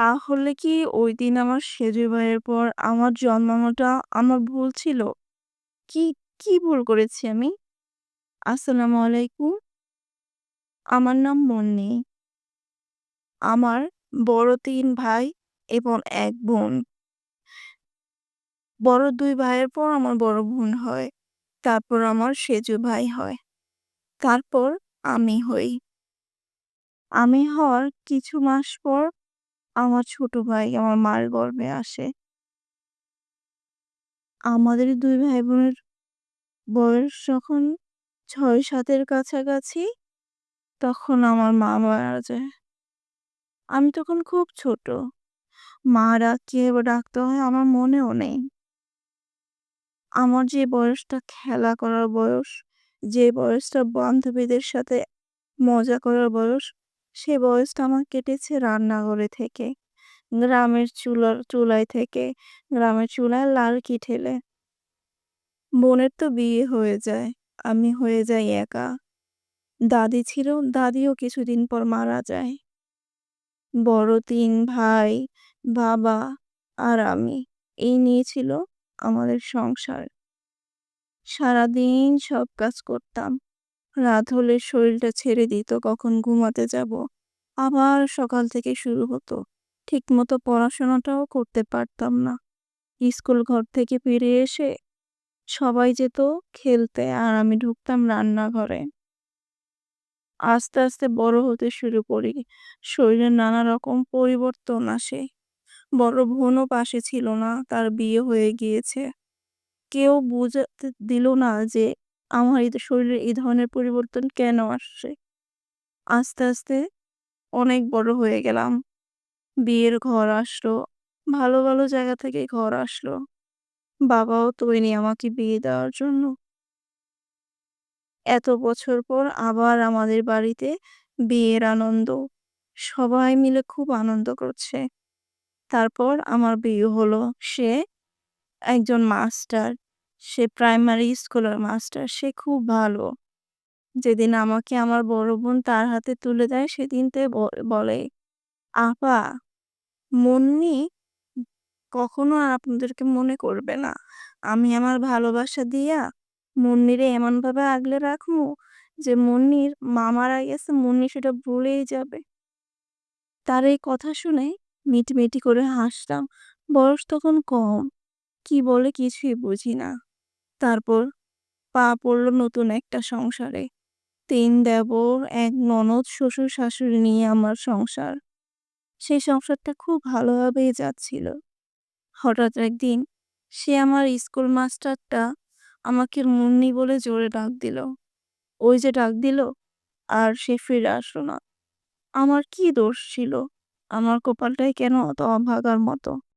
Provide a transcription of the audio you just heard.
তাহলে কি ঐদিন আমার সেজে ভাইয়ের পর আমার জন্মানোটা আমার ভুল ছিল? কি, কি ভুল করেছি আমি? আসসালামু আলাইকুম। আমার নাম মুন্নি। আমার বড় তিন ভাই এবং এক বোন। বড় দুই ভাইয়ের পর আমার বড় বোন হয়। তারপর আমার সেজু ভাই হয়। তারপর আমি হই। আমি হওয়ার কিছু মাস পর আমার ছোট ভাই আমার মার গর্ভে আসে। আমাদের ২ ভাই বোনের বয়স যখন ৬-৭ এর কাছাকাছি তখন আমার মা মারা যায়। আমি তখন খুব ছোট। মা ডাক কীভাবে ডাকতে হয় আমার মনেও নেই। আমার যে বয়সটা খেলা করার বয়স, যে বয়সটা বান্ধবীদের সাথে মজা করার বয়স, সে বয়সটা আমার কেটেছে রান্নাঘরে থেকে। গ্রামের চুলার চুলায় থেকে, গ্রামের চুলায় লার্কি ঠেলে। বোনের তো বিয়ে হয়ে যায়। আমি হয়ে যাই একা। দাদি ছিল, দাদিও কিছুদিন পর মারা যায়। বড় তিন ভাই, বাবা আর আমি। এই নিয়ে ছিল আমাদের সংসার। সারাদিন সব কাজ করতাম। রাত হলে শরীরটা ছেড়ে দিত কখন ঘুমাতে যাব। আবার সকাল থেকে শুরু হতো। ঠিকমতো পড়াশোনাটাও করতে পারতাম না। স্কুল ঘর থেকে ফিরে এসে সবাই যেত খেলতে আর আমি ঢুকতাম রান্নাঘরে। আস্তে, আস্তে বড় হতে শুরু করি। শরীরে নানা রকম পরিবর্তন আসে। বড় বোনও পাশে ছিল না, তার বিয়ে হয়ে গিয়েছে। কেউ বুঝাতে দিল না যে আমার এই শরীরে এই ধরনের পরিবর্তন কেন আসছে। আস্তে, আস্তে অনেক বড় হয়ে গেলাম। বিয়ের ঘর আসলো। ভালো, ভালো জায়গা থেকে ঘর আসলো। বাবাও তৈরি আমাকে বিয়ে দেওয়ার জন্য। এত বছর পর আবার আমাদের বাড়িতে বিয়ের আনন্দ। সবাই মিলে খুব আনন্দ করছে। তারপর আমার বিয়ে হলো। সে একজন মাস্টার। সে প্রাইমারি স্কুলের মাস্টার। সে খুব ভালো। যেদিন আমাকে আমার বড় বোন তার হাতে তুলে দেয় সেদিন তে বলে, আপা মুন্নি কখনো আর আপনাদেরকে মনে করবে না। আমি আমার ভালোবাসা দিয়া মুন্নিরে এমনভাবে আগলে রাখমু যে মুন্নির মা মারা গেছে মুন্নি সেটা ভুলেই যাবে। তার এই কথা শুনে মিটমিটি করে হাসতাম। বয়স তখন কম। কি বলে কিছুই বুঝি না। তারপর পা পড়ল নতুন একটা সংসারে। ৩ দেবর, ১ ননদ, শ্বশুর-শাশুড়ি নিয়ে আমার সংসার। সেই সংসারটা খুব ভালোভাবেই যাচ্ছিল। হঠাৎ একদিন সে আমার স্কুল মাস্টারটা আমাকে মুন্নি বলে জোরে ডাক দিল। ওই যে ডাক দিল আর সে ফিরে আসলো না। আমার কি দোষ ছিল? আমার কপালটাই কেন অত অভাগার মতো?